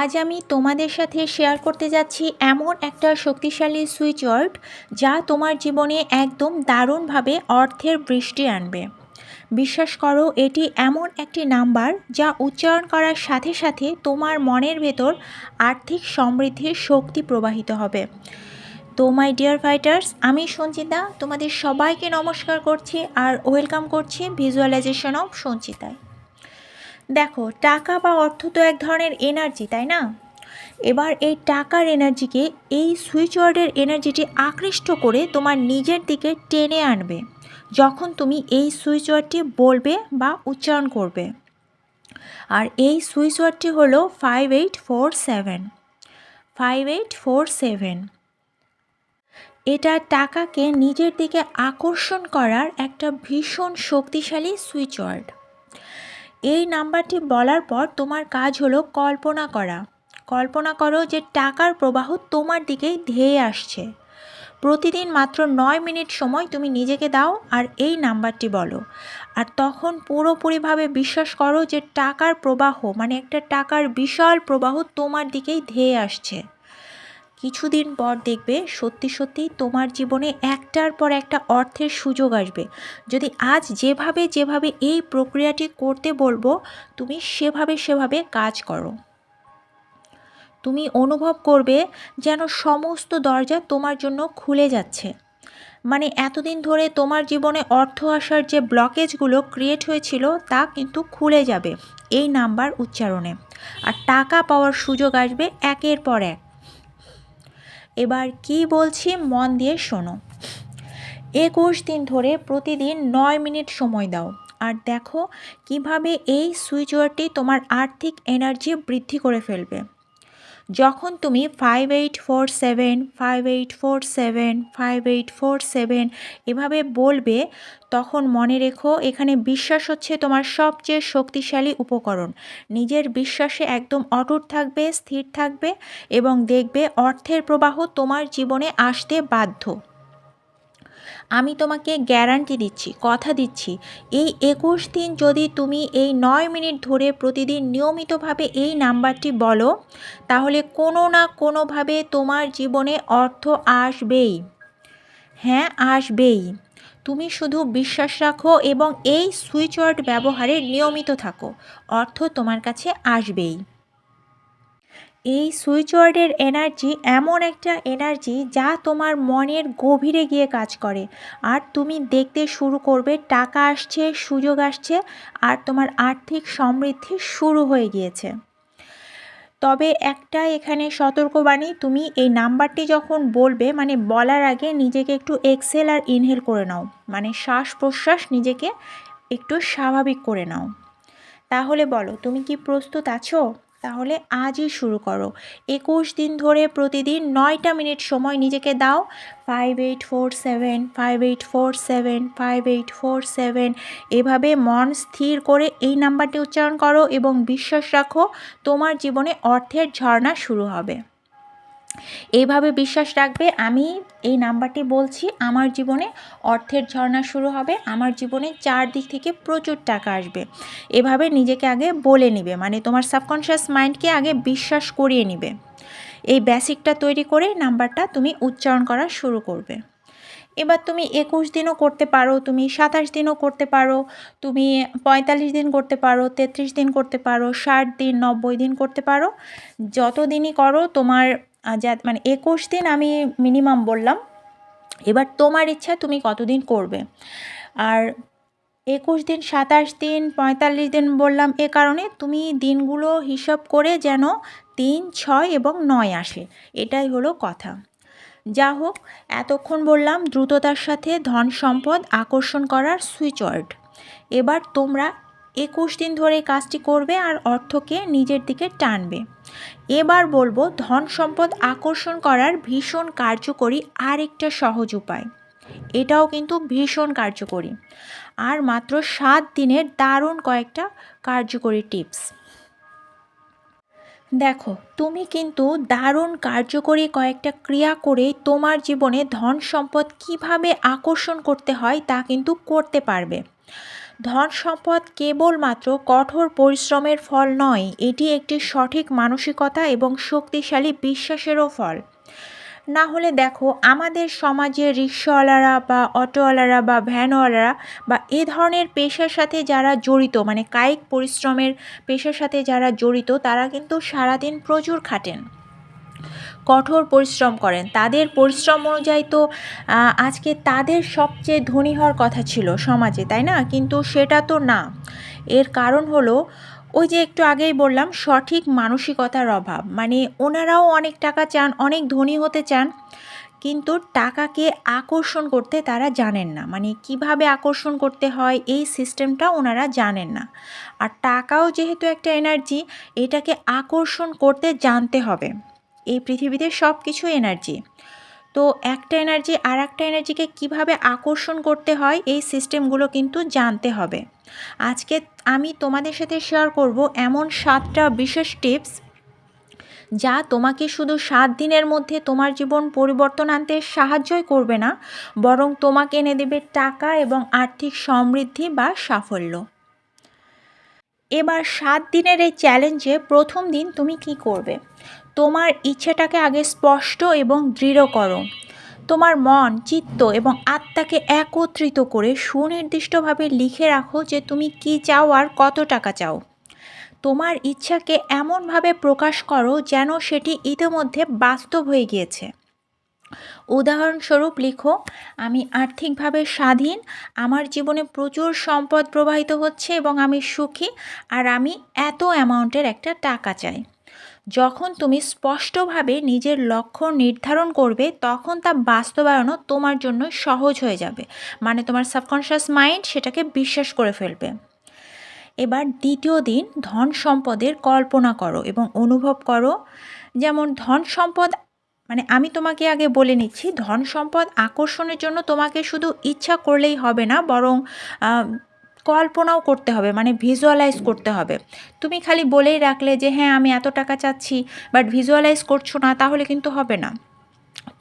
আজ আমি তোমাদের সাথে শেয়ার করতে যাচ্ছি এমন একটা শক্তিশালী সুইচ ওয়ার্ড যা তোমার জীবনে একদম দারুণভাবে অর্থের বৃষ্টি আনবে। বিশ্বাস করো, এটি এমন একটি নাম্বার যা উচ্চারণ করার সাথে সাথে তোমার মনের ভেতর আর্থিক সমৃদ্ধির শক্তি প্রবাহিত হবে। তো মাই ডিয়ার ফাইটার্স আমি সঞ্চিতা, তোমাদের সবাইকে নমস্কার করছি আর ওয়েলকাম করছি ভিজুয়ালাইজেশন অফ সঞ্চিতায়। দেখো, টাকা বা অর্থ তো এক ধরনের এনার্জি তাই না? এবার এই টাকার এনার্জিকে এই সুইচ ওয়ার্ডের এনার্জিটি আকৃষ্ট করে তোমার নিজের দিকে টেনে আনবে, যখন তুমি এই সুইচ ওয়ার্ডটি বলবে বা উচ্চারণ করবে। আর এই সুইচ ওয়ার্ডটি হলো five eight four seven five eight four seven এটা টাকাকে নিজের দিকে আকর্ষণ করার একটা ভীষণ শক্তিশালী সুইচ ওয়ার্ড এই নাম্বারটি বলার পর তোমার কাজ হলো কল্পনা করা। কল্পনা করো যে টাকার প্রবাহ তোমার দিকেই ধেয়ে আসছে। প্রতিদিন মাত্র নয় মিনিট সময় তুমি নিজেকে দাও আর এই নাম্বারটি বলো। আর তখন পুরোপুরিভাবে বিশ্বাস করো যে টাকার প্রবাহ মানে একটা টাকার বিশাল প্রবাহ তোমার দিকেই ধেয়ে আসছে। কিছুদিন পর দেখবে সত্যি সত্যি তোমার জীবনে একটার পর একটা অর্থের সুযোগ আসবে। যদি আজ যেভাবে যেভাবে এই প্রক্রিয়াটি করতে বলব, তুমি সেভাবে সেভাবে কাজ করো। তুমি অনুভব করবে যেন সমস্ত দরজা তোমার জন্য খুলে যাচ্ছে। মানে এতদিন ধরে তোমার জীবনে অর্থ আসার যে ব্লকেজগুলো ক্রিয়েট হয়েছিল, তা কিন্তু খুলে যাবে এই নাম্বার উচ্চারণে। আর টাকা পাওয়ার সুযোগ আসবে একের পর এক। এবার কি বলছি মন দিয়ে শোনো। একুশ দিন ধরে প্রতিদিন নয় মিনিট সময় দাও। আর দেখো কীভাবে এই সুইচওয়ারটি তোমার আর্থিক এনার্জি বৃদ্ধি করে ফেলবে। যখন তুমি five eight four seven five eight four seven five eight four seven এভাবে বলবে, তখন মনে রেখো এখানে বিশ্বাস হচ্ছে তোমার সবচেয়ে শক্তিশালী উপকরণ। নিজের বিশ্বাসে একদম অটুট থাকবে, স্থির থাকবে এবং দেখবে অর্থের প্রবাহ তোমার জীবনে আসতে বাধ্য। আমি তোমাকে গ্যারান্টি দিচ্ছি, কথা দিচ্ছি। এই একুশ দিন যদি তুমি এই নয় মিনিট ধরে প্রতিদিন নিয়মিতভাবে এই নাম্বারটি বলো, তাহলে কোনো না কোনোভাবে তোমার জীবনে অর্থ আসবেই। হ্যাঁ আসবেই। তুমি শুধু বিশ্বাস রাখো এবং এই সুইচ ওয়ার্ড ব্যবহারে নিয়মিত থাকো। অর্থ তোমার কাছে আসবেই। এই সুইচ ওয়ার্ডের এনার্জি এমন একটা এনার্জি যা তোমার মনের গভীরে গিয়ে কাজ করে। আর তুমি দেখতে শুরু করবে, টাকা আসছে, সুযোগ আসছে, আর তোমার আর্থিক সমৃদ্ধি শুরু হয়ে গিয়েছে। তবে একটা এখানে সতর্কবাণী, তুমি এই নাম্বারটি যখন বলবে মানে বলার আগে নিজেকে একটু এক্সেল আর ইনহেল করে নাও। মানে শ্বাস প্রশ্বাস নিজেকে একটু স্বাভাবিক করে নাও। তাহলে বলো, তুমি কি প্রস্তুত আছো? তাহলে আজই শুরু করো। একুশ দিন ধরে প্রতিদিন নয়টা মিনিট সময় নিজেকে দাও। Five eight four seven five eight four seven five eight four seven এভাবে মন স্থির করে এই নাম্বারটি উচ্চারণ করো এবং বিশ্বাস রাখো, তোমার জীবনে অর্থের ঝর্ণা শুরু হবে। এইভাবে বিশ্বাস রাখবে, আমি এই নাম্বারটি বলছি, আমার জীবনে অর্থের ঝর্ণা শুরু হবে, আমার জীবনে চারদিক থেকে প্রচুর টাকা আসবে। এভাবে নিজেকে আগে বলে নিবে মানে তোমার সাবকনশিয়াস মাইন্ডকে আগে বিশ্বাস করিয়ে নিবে। এই বেসিকটা তৈরি করে নাম্বারটা তুমি উচ্চারণ করা শুরু করবে। এবার তুমি একুশ দিনও করতে পারো, তুমি সাতাশ দিনও করতে পারো, তুমি পঁয়তাল্লিশ দিন করতে পারো, তেত্রিশ দিন করতে পারো, ষাট দিন, নব্বই দিন করতে পারো। যত দিনই করো, তোমার যা মানে একুশ দিন আমি মিনিমাম বললাম। এবার তোমার ইচ্ছা তুমি কতদিন করবে? আর একুশ দিন, সাতাশ দিন, পঁয়তাল্লিশ দিন বললাম, এ কারণে তুমি দিনগুলো হিসাব করে যেন তিন, ছয় এবং নয় আসে। এটাই হলো কথা। যা হোক, এতক্ষণ বললাম দ্রুততার সাথে ধন সম্পদ আকর্ষণ করার সুইচ এবার তোমরা একুশ দিন ধরে কাজটি করবে আর অর্থকে নিজের দিকে টানবে। এবার বলব, ধন সম্পদ আকর্ষণ করার ভীষণ কার্যকরী আরেকটা সহজ উপায়। এটাও কিন্তু ভীষণ কার্যকরী। আর মাত্র সাত দিনের দারুণ কয়েকটা কার্যকরী টিপস। দেখো, তুমি কিন্তু দারুণ কার্যকরী কয়েকটা ক্রিয়া করে তোমার জীবনে ধন সম্পদ কীভাবে আকর্ষণ করতে হয় তা কিন্তু করতে পারবে। ধন সম্পদ কেবলমাত্র কঠোর পরিশ্রমের ফল নয়, এটি একটি সঠিক মানসিকতা এবং শক্তিশালী বিশ্বাসেরও ফল। না হলে দেখো, আমাদের সমাজে রিক্সাওয়ালারা বা অটোওয়ালারা বা ভ্যানওয়ালারা বা এ ধরনের পেশার সাথে যারা জড়িত মানে কায়িক পরিশ্রমের পেশার সাথে যারা জড়িত, তারা কিন্তু সারাদিন প্রচুর খাটেন। কঠোর পরিশ্রম করেন। তাদের পরিশ্রম অনুযায়ী তো আজকে তাদের সবচেয়ে ধনী হওয়ার কথা ছিল সমাজে, তাই না? কিন্তু সেটা তো না। এর কারণ হলো, ওই যে একটু আগেই বললাম, সঠিক মানসিকতার অভাব। মানে ওনারাও অনেক টাকা চান, অনেক ধনী হতে চান, কিন্তু টাকাকে আকর্ষণ করতে তারা জানেন না। মানে কীভাবে আকর্ষণ করতে হয়, এই সিস্টেমটা ওনারা জানেন না। আর টাকাও যেহেতু একটা এনার্জি, এটাকে আকর্ষণ করতে জানতে হবে। এই পৃথিবীতে সব কিছু এনার্জি তো একটা এনার্জি আর একটা এনার্জিকে কীভাবে আকর্ষণ করতে হয়, এই সিস্টেমগুলো কিন্তু জানতে হবে। আজকে আমি তোমাদের সাথে শেয়ার করব এমন সাতটা বিশেষ টিপস যা তোমাকে শুধু সাত দিনের মধ্যে তোমার জীবন পরিবর্তন আনতে সাহায্যই করবে না, বরং তোমাকে এনে দেবে টাকা এবং আর্থিক সমৃদ্ধি বা সাফল্য। এবার সাত দিনের এই চ্যালেঞ্জে প্রথম দিন তুমি কি করবে? তোমার ইচ্ছেটাকে আগে স্পষ্ট এবং দৃঢ় করো। তোমার মন, চিত্ত এবং আত্মাকে একত্রিত করে সুনির্দিষ্টভাবে লিখে রাখো যে তুমি কি চাও আর কত টাকা চাও। তোমার ইচ্ছাকে এমনভাবে প্রকাশ করো যেন সেটি ইতিমধ্যে বাস্তব হয়ে গিয়েছে। উদাহরণস্বরূপ লিখো, আমি আর্থিকভাবে স্বাধীন, আমার জীবনে প্রচুর সম্পদ প্রবাহিত হচ্ছে এবং আমি সুখী, আর আমি এত অ্যামাউন্টের একটা টাকা চাই। যখন তুমি স্পষ্টভাবে নিজের লক্ষ্য নির্ধারণ করবে, তখন তা বাস্তবায়নও তোমার জন্য সহজ হয়ে যাবে। মানে তোমার সাবকনশিয়াস মাইন্ড সেটাকে বিশ্বাস করে ফেলবে। এবার দ্বিতীয় দিন, ধন সম্পদের কল্পনা করো এবং অনুভব করো। যেমন ধন সম্পদ মানে আমি তোমাকে আগে বলে নিচ্ছি, ধন সম্পদ আকর্ষণের জন্য তোমাকে শুধু ইচ্ছা করলেই হবে না, বরং কল্পনাও করতে হবে মানে ভিজুয়ালাইজ করতে হবে। তুমি খালি বলেই রাখলে যে হ্যাঁ আমি এত টাকা চাচ্ছি বাট ভিজুয়ালাইজ করছ না, তাহলে কিন্তু হবে না।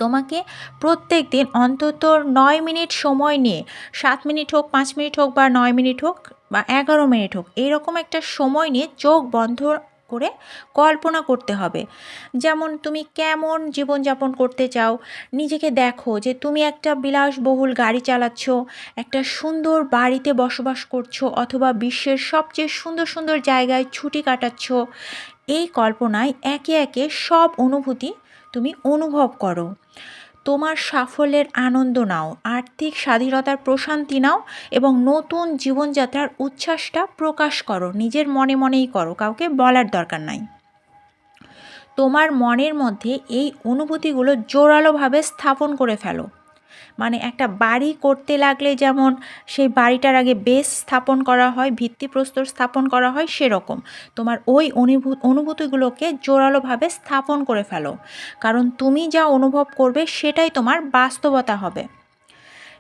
তোমাকে প্রত্যেক দিন অন্তত নয় মিনিট সময় নিয়ে, সাত মিনিট হোক, পাঁচ মিনিট হোক বা নয় মিনিট হোক বা এগারো মিনিট হোক, এরকম একটা সময় নিয়ে চোখ বন্ধ করে কল্পনা করতে হবে। যেমন তুমি কেমন জীবনযাপন করতে চাও, নিজেকে দেখো যে তুমি একটা বিলাসবহুল গাড়ি চালাচ্ছ, একটা সুন্দর বাড়িতে বসবাস করছ অথবা বিশ্বের সবচেয়ে সুন্দর সুন্দর জায়গায় ছুটি কাটাচ্ছ, এই কল্পনায় একে একে সব অনুভূতি তুমি অনুভব করো। তোমার সাফল্যের আনন্দ নাও, আর্থিক স্বাধীনতার প্রশান্তি নাও এবং নতুন জীবনযাত্রার উচ্ছ্বাসটা প্রকাশ করো, নিজের মনে মনেই করো, কাউকে বলার দরকার নাই। তোমার মনের মধ্যে এই অনুভূতিগুলো জোরালোভাবে স্থাপন করে ফেলো। মানে একটা বাড়ি করতে লাগলে যেমন সেই বাড়িটার আগে বেস স্থাপন করা হয়, ভিত্তিপ্রস্তর স্থাপন করা হয় সেরকম। তোমার ওই অনুভূ, অনুভূতিগুলোকে জোরালোভাবে স্থাপন করে ফেলো। কারণ তুমি যা অনুভব করবে সেটাই তোমার বাস্তবতা হবে।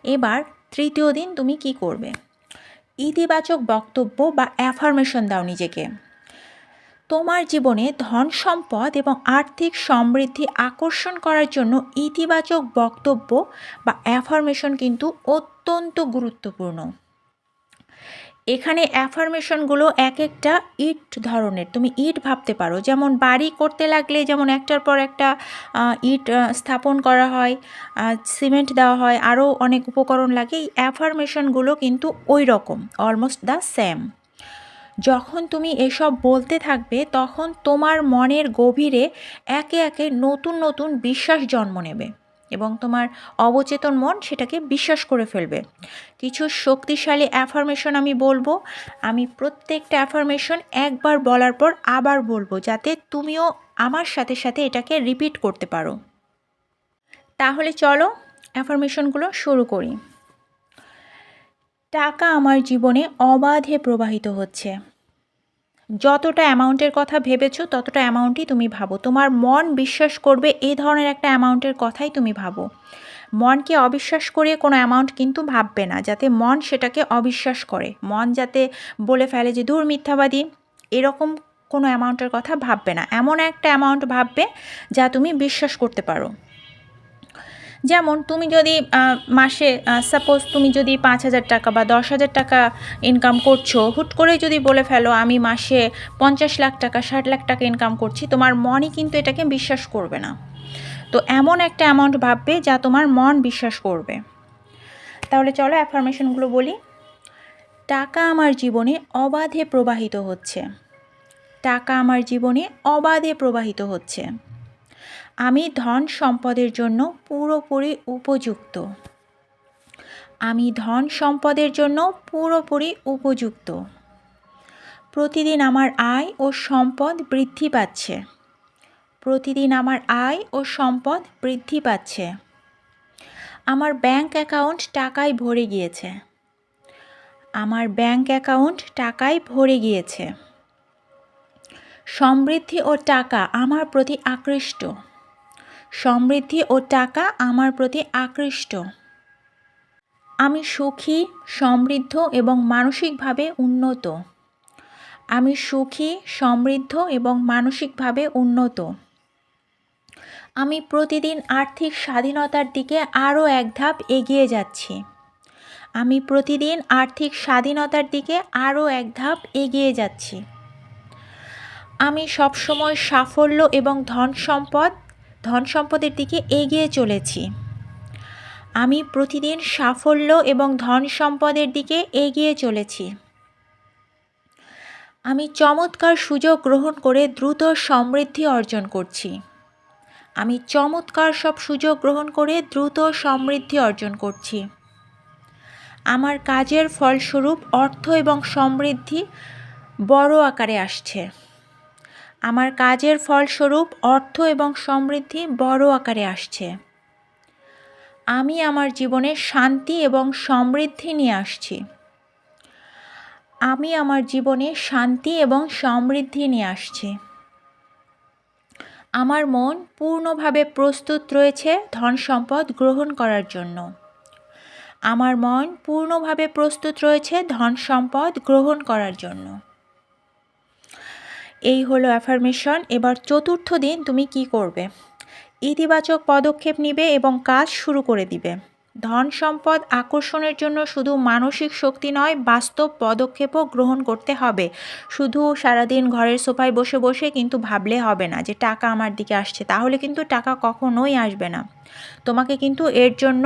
এবার তৃতীয় দিন তুমি কি করবে? ইতিবাচক বক্তব্য বা অ্যাফার্মেশন দাও নিজেকে। তোমার জীবনে ধন সম্পদ এবং আর্থিক সমৃদ্ধি আকর্ষণ করার জন্য ইতিবাচক বক্তব্য বা অ্যাফার্মেশন কিন্তু অত্যন্ত গুরুত্বপূর্ণ। এখানে অ্যাফার্মেশনগুলো এক একটা ইট ধরনের। তুমি ইট ভাবতে পারো, যেমন বাড়ি করতে লাগলে যেমন একটার পর একটা ইট স্থাপন করা হয় সিমেন্ট দেওয়া হয় আরও অনেক উপকরণ লাগে। এই অ্যাফার্মেশনগুলো কিন্তু ওই রকম অলমোস্ট দ্য সেম যখন তুমি এসব বলতে থাকবে, তখন তোমার মনের গভীরে একে একে নতুন নতুন বিশ্বাস জন্ম নেবে এবং তোমার অবচেতন মন সেটাকে বিশ্বাস করে ফেলবে। কিছু শক্তিশালী অ্যাফার্মেশন আমি বলব। আমি প্রত্যেকটা অ্যাফার্মেশন একবার বলার পর আবার বলব, যাতে তুমিও আমার সাথে সাথে এটাকে রিপিট করতে পারো। তাহলে চলো অ্যাফার্মেশনগুলো শুরু করি। টাকা আমার জীবনে অবাধে প্রবাহিত হচ্ছে। যতটা অ্যামাউন্টের কথা ভেবেছো, ততটা অ্যামাউন্টই তুমি ভাবো। তোমার মন বিশ্বাস করবে এই ধরনের একটা অ্যামাউন্টের কথাই তুমি ভাবো। মনকে অবিশ্বাস করিয়ে কোনো অ্যামাউন্ট কিন্তু ভাববে না, যাতে মন সেটাকে অবিশ্বাস করে। মন যাতে বলে ফেলে যে দূর মিথ্যাবাদী। এরকম কোনো অ্যামাউন্টের কথা ভাববে না। এমন একটা অ্যামাউন্ট ভাববে যা তুমি বিশ্বাস করতে পারো। যেমন তুমি যদি মাসে সাপোজ তুমি যদি পাঁচ হাজার টাকা বা দশ হাজার টাকা ইনকাম করছ, হুট করে যদি বলে ফেলো, আমি মাসে পঞ্চাশ লাখ টাকা, ষাট লাখ টাকা ইনকাম করছি, তোমার মনই কিন্তু এটাকে বিশ্বাস করবে না। তো এমন একটা অ্যামাউন্ট ভাববে যা তোমার মন বিশ্বাস করবে। তাহলে চলো অ্যাফার্মেশনগুলো বলি। টাকা আমার জীবনে অবাধে প্রবাহিত হচ্ছে। টাকা আমার জীবনে অবাধে প্রবাহিত হচ্ছে। আমি ধন সম্পদের জন্য পুরোপুরি উপযুক্ত। আমি ধন সম্পদের জন্য পুরোপুরি উপযুক্ত। প্রতিদিন আমার আয় ও সম্পদ বৃদ্ধি পাচ্ছে। প্রতিদিন আমার আয় ও সম্পদ বৃদ্ধি পাচ্ছে। আমার ব্যাংক অ্যাকাউন্ট টাকায় ভরে গিয়েছে। আমার ব্যাংক অ্যাকাউন্ট টাকায় ভরে গিয়েছে। সমৃদ্ধি ও টাকা আমার প্রতি আকৃষ্ট। সমৃদ্ধি ও টাকা আমার প্রতি আকৃষ্ট। আমি সুখী, সমৃদ্ধ এবং মানসিকভাবে উন্নত। আমি সুখী, সমৃদ্ধ এবং মানসিকভাবে উন্নত। আমি প্রতিদিন আর্থিক স্বাধীনতার দিকে আরও এক ধাপ এগিয়ে যাচ্ছি। আমি প্রতিদিন আর্থিক স্বাধীনতার দিকে আরও এক ধাপ এগিয়ে যাচ্ছি। আমি সবসময় সাফল্য এবং ধন সম্পদ ধন সম্পদের দিকে এগিয়ে চলেছি। আমি প্রতিদিন সাফল্য এবং ধন সম্পদের দিকে এগিয়ে চলেছি। আমি চমৎকার সুযোগ গ্রহণ করে দ্রুত সমৃদ্ধি অর্জন করছি। আমি চমৎকার সব সুযোগ গ্রহণ করে দ্রুত সমৃদ্ধি অর্জন করছি। আমার কাজের ফলস্বরূপ অর্থ এবং সমৃদ্ধি বড় আকারে আসছে। আমার কাজের ফলস্বরূপ অর্থ এবং সমৃদ্ধি বড় আকারে আসছে। আমি আমার জীবনে শান্তি এবং সমৃদ্ধি নিয়ে আসছি। আমি আমার জীবনে শান্তি এবং সমৃদ্ধি নিয়ে আসছি। আমার মন পূর্ণভাবে প্রস্তুত রয়েছে ধন সম্পদ গ্রহণ করার জন্য। আমার মন পূর্ণভাবে প্রস্তুত রয়েছে ধন সম্পদ গ্রহণ করার জন্য। এই হলো অ্যাফার্মেশন এবার চতুর্থ দিন তুমি কি করবে? ইতিবাচক পদক্ষেপ নিবে এবং কাজ শুরু করে দিবে। ধন সম্পদ আকর্ষণের জন্য শুধু মানসিক শক্তি নয়, বাস্তব পদক্ষেপও গ্রহণ করতে হবে। শুধু সারাদিন ঘরের সোফায় বসে বসে কিন্তু ভাবলে হবে না যে টাকা আমার দিকে আসছে, তাহলে কিন্তু টাকা কখনোই আসবে না। তোমাকে কিন্তু এর জন্য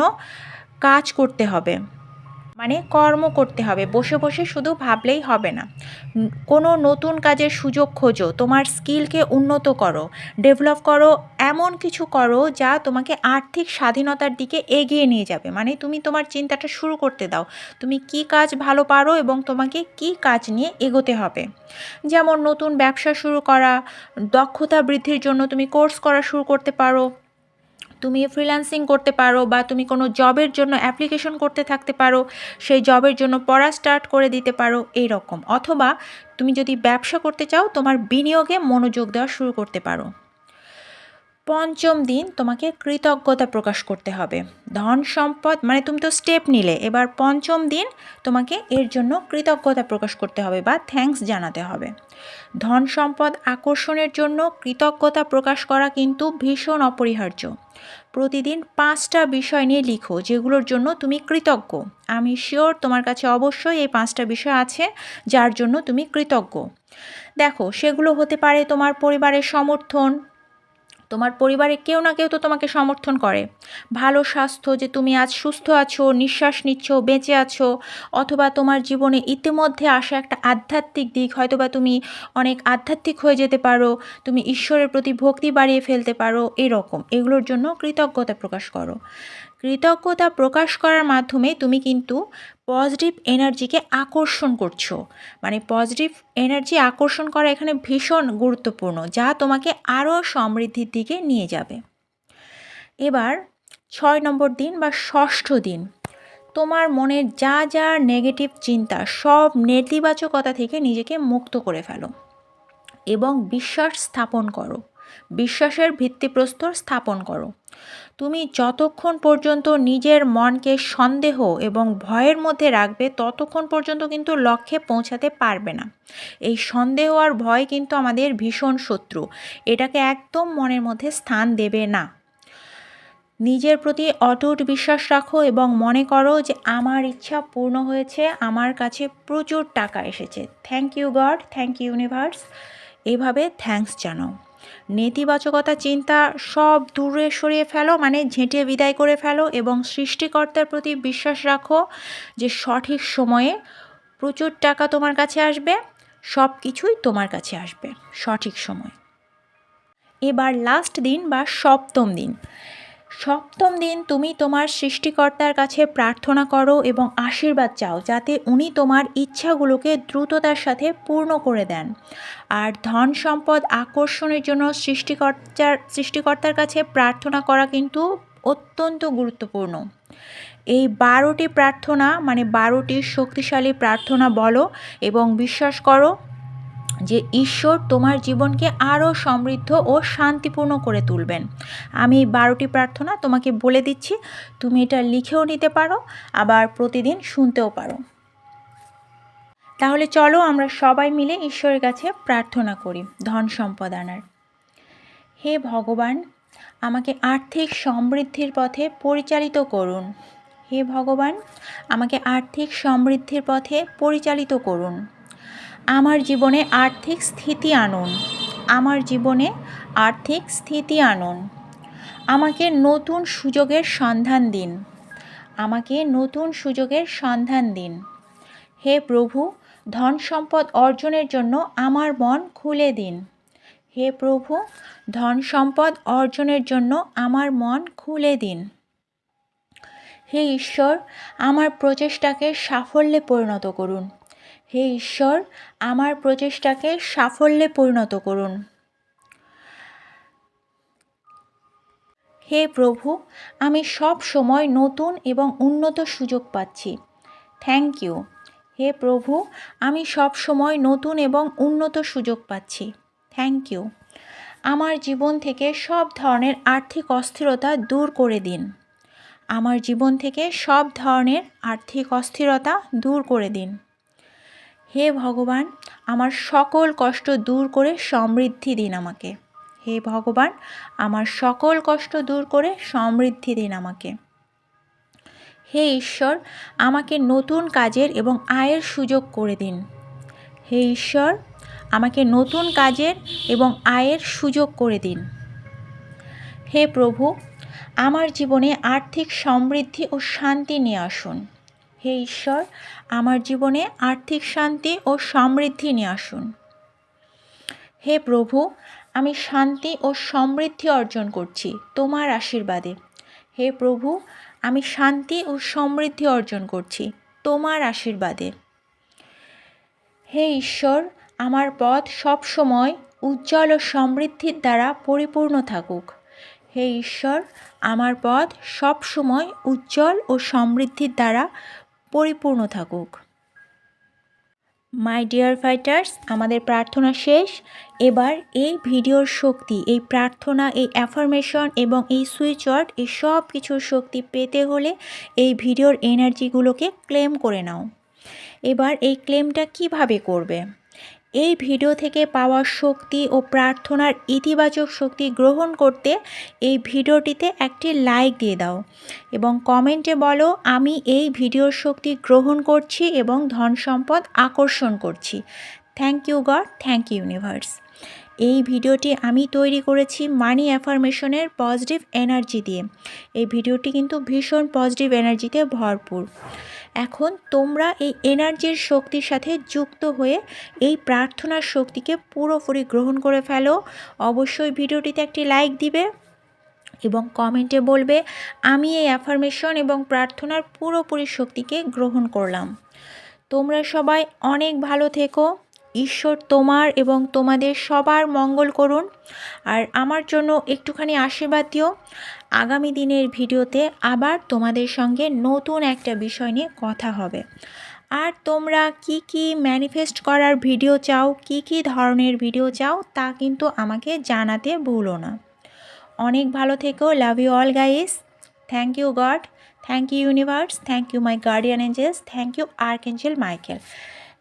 কাজ করতে হবে। মানে কর্ম করতে হবে। বসে বসে শুধু ভাবলেই হবে না। কোনো নতুন কাজের সুযোগ খোঁজো। তোমার স্কিলকে উন্নত করো। ডেভেলপ করো, এমন কিছু করো যা তোমাকে আর্থিক স্বাধীনতার দিকে এগিয়ে নিয়ে যাবে। মানে তুমি তোমার চিন্তাটা শুরু করতে দাও। তুমি কি কাজ ভালো পারো এবং তোমাকে কি কাজ নিয়ে এগোতে হবে? যেমন নতুন ব্যবসা শুরু করা, দক্ষতা বৃদ্ধির জন্য তুমি কোর্স করা শুরু করতে পারো। তুমি ফ্রিল্যান্সিং করতে পারো বা তুমি কোনো জবের জন্য অ্যাপ্লিকেশন করতে থাকতে পারো, সেই জবের জন্য পড়া স্টার্ট করে দিতে পারো এই রকম অথবা তুমি যদি ব্যবসা করতে চাও, তোমার বিনিয়োগে মনোযোগ দেওয়া শুরু করতে পারো। পঞ্চম দিন তোমাকে কৃতজ্ঞতা প্রকাশ করতে হবে। ধন সম্পদ মানে তুমি তো স্টেপ নিলে, এবার পঞ্চম দিন তোমাকে এর জন্য কৃতজ্ঞতা প্রকাশ করতে হবে বা থ্যাঙ্কস জানাতে হবে। ধন সম্পদ আকর্ষণের জন্য কৃতজ্ঞতা প্রকাশ করা কিন্তু ভীষণ অপরিহার্য। প্রতিদিন পাঁচটা বিষয় নিয়ে লিখো, যেগুলোর জন্য তুমি কৃতজ্ঞ। আমি শিওর তোমার কাছে অবশ্যই এই পাঁচটা বিষয় আছে, যার জন্য তুমি কৃতজ্ঞ। দেখো, সেগুলো হতে পারে তোমার পরিবারের সমর্থন তোমার পরিবারে কেউ না কেউ তো তোমাকে সমর্থন করে। ভালো স্বাস্থ্য যে তুমি আজ সুস্থ আছো, নিঃশ্বাস নিচ্ছ, বেঁচে আছো, অথবা তোমার জীবনে ইতিমধ্যে আসা একটা আধ্যাত্মিক দিক হয়তো বা তুমি অনেক আধ্যাত্মিক হয়ে যেতে পারো, তুমি ঈশ্বরের প্রতি ভক্তি বাড়িয়ে ফেলতে পারো, এরকম। এগুলোর জন্য কৃতজ্ঞতা প্রকাশ করো। কৃতজ্ঞতা প্রকাশ করার মাধ্যমে তুমি কিন্তু পজিটিভ এনার্জিকে আকর্ষণ করছ। মানে পজিটিভ এনার্জি আকর্ষণ করা এখানে ভীষণ গুরুত্বপূর্ণ, যা তোমাকে আরও সমৃদ্ধির দিকে নিয়ে যাবে। এবার ছয় নম্বর দিন বা ষষ্ঠ দিন, তোমার মনের যা যা নেগেটিভ চিন্তা সব নেতিবাচকতা থেকে নিজেকে মুক্ত করে ফেলো এবং বিশ্বাস স্থাপন করো। বিশ্বাসের ভিত্তিপ্রস্তর স্থাপন করো। তুমি যতক্ষণ পর্যন্ত নিজের মনকে সন্দেহ এবং ভয়ের মধ্যে রাখবে, ততক্ষণ পর্যন্ত কিন্তু লক্ষ্যে পৌঁছাতে পারবে না। এই সন্দেহ আর ভয় কিন্তু আমাদের ভীষণ শত্রু। এটাকে একদম মনের মধ্যে স্থান দেবে না। নিজের প্রতি অটুট বিশ্বাস রাখো এবং মনে করো যে আমার ইচ্ছা পূর্ণ হয়েছে, আমার কাছে প্রচুর টাকা এসেছে। Thank you God thank you universe এভাবে থ্যাঙ্কস জানাও। নেতিবাচকতা চিন্তা সব দূরে সরিয়ে ফেলো মানে ঝেঁটে বিদায় করে ফেলো এবং সৃষ্টিকর্তার প্রতি বিশ্বাস রাখো যে সঠিক সময়ে প্রচুর টাকা তোমার কাছে আসবে, সব কিছুই তোমার কাছে আসবে সঠিক সময়। এবার লাস্ট দিন বা সপ্তম দিন। সপ্তম দিন তুমি তোমার সৃষ্টিকর্তার কাছে প্রার্থনা করো এবং আশীর্বাদ চাও, যাতে উনি তোমার ইচ্ছাগুলোকে দ্রুততার সাথে পূর্ণ করে দেন। আর ধন সম্পদ আকর্ষণের জন্য সৃষ্টিকর্তার সৃষ্টিকর্তার কাছে প্রার্থনা করা কিন্তু অত্যন্ত গুরুত্বপূর্ণ। এই বারোটি প্রার্থনা মানে বারোটি শক্তিশালী প্রার্থনা বলো এবং বিশ্বাস করো যে ঈশ্বর তোমার জীবনকে আরও সমৃদ্ধ ও শান্তিপূর্ণ করে তুলবেন। আমি বারোটি প্রার্থনা তোমাকে বলে দিচ্ছি। তুমি এটা লিখেও নিতে পারো, আবার প্রতিদিন শুনতেও পারো। তাহলে চলো আমরা সবাই মিলে ঈশ্বরের কাছে প্রার্থনা করি, ধন সম্পদ আনার। হে ভগবান, আমাকে আর্থিক সমৃদ্ধির পথে পরিচালিত করুন। হে ভগবান, আমাকে আর্থিক সমৃদ্ধির পথে পরিচালিত করুন। আমার জীবনে আর্থিক স্থিতি আনুন। আমার জীবনে আর্থিক স্থিতি আনুন। আমাকে নতুন সুযোগের সন্ধান দিন। আমাকে নতুন সুযোগের সন্ধান দিন। হে প্রভু, ধন সম্পদ অর্জনের জন্য আমার মন খুলে দিন। হে প্রভু, ধন সম্পদ অর্জনের জন্য আমার মন খুলে দিন। হে ঈশ্বর, আমার প্রচেষ্টাকে সাফল্যে পরিণত করুন। হে ঈশ্বর, আমার প্রচেষ্টাকে সাফল্যে পরিণত করুন। হে প্রভু, আমি সব সময় নতুন এবং উন্নত সুযোগ পাচ্ছি। থ্যাংক ইউ হে প্রভু, আমি সব সময় নতুন এবং উন্নত সুযোগ পাচ্ছি। থ্যাংক ইউ আমার জীবন থেকে সব ধরনের আর্থিক অস্থিরতা দূর করে দিন। আমার জীবন থেকে সব ধরনের আর্থিক অস্থিরতা দূর করে দিন। হে ভগবান, আমার সকল কষ্ট দূর করে সমৃদ্ধি দিন আমাকে। হে ভগবান, আমার সকল কষ্ট দূর করে সমৃদ্ধি দিন আমাকে। হে ঈশ্বর, আমাকে নতুন কাজের এবং আয়ের সুযোগ করে দিন। হে ঈশ্বর, আমাকে নতুন কাজের এবং আয়ের সুযোগ করে দিন। হে প্রভু, আমার জীবনে আর্থিক সমৃদ্ধি ও শান্তি নিয়ে আসুন। হে ঈশ্বর, আমার জীবনে আর্থিক শান্তি ও সমৃদ্ধি নিয়ে আসুন। হে প্রভু, আমি শান্তি ও সমৃদ্ধি অর্জন করছি তোমার আশীর্বাদে। হে প্রভু, আমি শান্তি ও সমৃদ্ধি অর্জন করছি তোমার আশীর্বাদে। হে ঈশ্বর, আমার পথ সবসময় উজ্জ্বল ও সমৃদ্ধির দ্বারা পরিপূর্ণ থাকুক। হে ঈশ্বর, আমার পথ সবসময় উজ্জ্বল ও সমৃদ্ধির দ্বারা পরিপূর্ণ থাকুক। মাই ডিয়ার ফাইটার্স আমাদের প্রার্থনা শেষ। এবার এই ভিডিওর শক্তি, এই প্রার্থনা, এই অ্যাফার্মেশন এবং এই সুইচ অর্ড এই সব কিছুর শক্তি পেতে হলে এই ভিডিওর এনার্জিগুলোকে ক্লেম করে নাও। এবার এই ক্লেমটা কীভাবে করবে? এই ভিডিও থেকে পাওয়া শক্তি ও প্রার্থনার ইতিবাচক শক্তি গ্রহণ করতে এই ভিডিওটিতে একটি লাইক দিয়ে দাও এবং কমেন্টে বলো, আমি এই ভিডিওর শক্তি গ্রহণ করছি এবং ধন সম্পদ আকর্ষণ করছি। Thank you God thank you universe এই ভিডিওটি আমি তৈরি করেছি মানি অ্যাফার্মেশনের পজিটিভ এনার্জি দিয়ে। এই ভিডিওটি কিন্তু ভীষণ পজিটিভ এনার্জিতে ভরপুর। এখন তোমরা এই এনার্জির শক্তির সাথে যুক্ত হয়ে এই প্রার্থনার শক্তিকে পুরোপুরি গ্রহণ করে ফেলো। অবশ্যই ভিডিওটিতে একটি লাইক দিবে এবং কমেন্টে বলবে, আমি এই অ্যাফার্মেশন এবং প্রার্থনার পুরোপুরি শক্তিকে গ্রহণ করলাম। তোমরা সবাই অনেক ভালো থেকো। ঈশ্বর তোমার এবং তোমাদের সবার মঙ্গল করুন। আর আমার জন্য একটুখানি আশীর্বাদ দিও। আগামী দিনের ভিডিওতে আবার তোমাদের সঙ্গে নতুন একটা বিষয় নিয়ে কথা হবে। আর তোমরা কি কি ম্যানিফেস্ট করার ভিডিও চাও, কি কি ধরনের ভিডিও চাও, তা কিন্তু আমাকে জানাতে ভুলো না। অনেক ভালো থেকো love you all guys thank you God thank you universe thank you my guardian angels thank you archangel Michael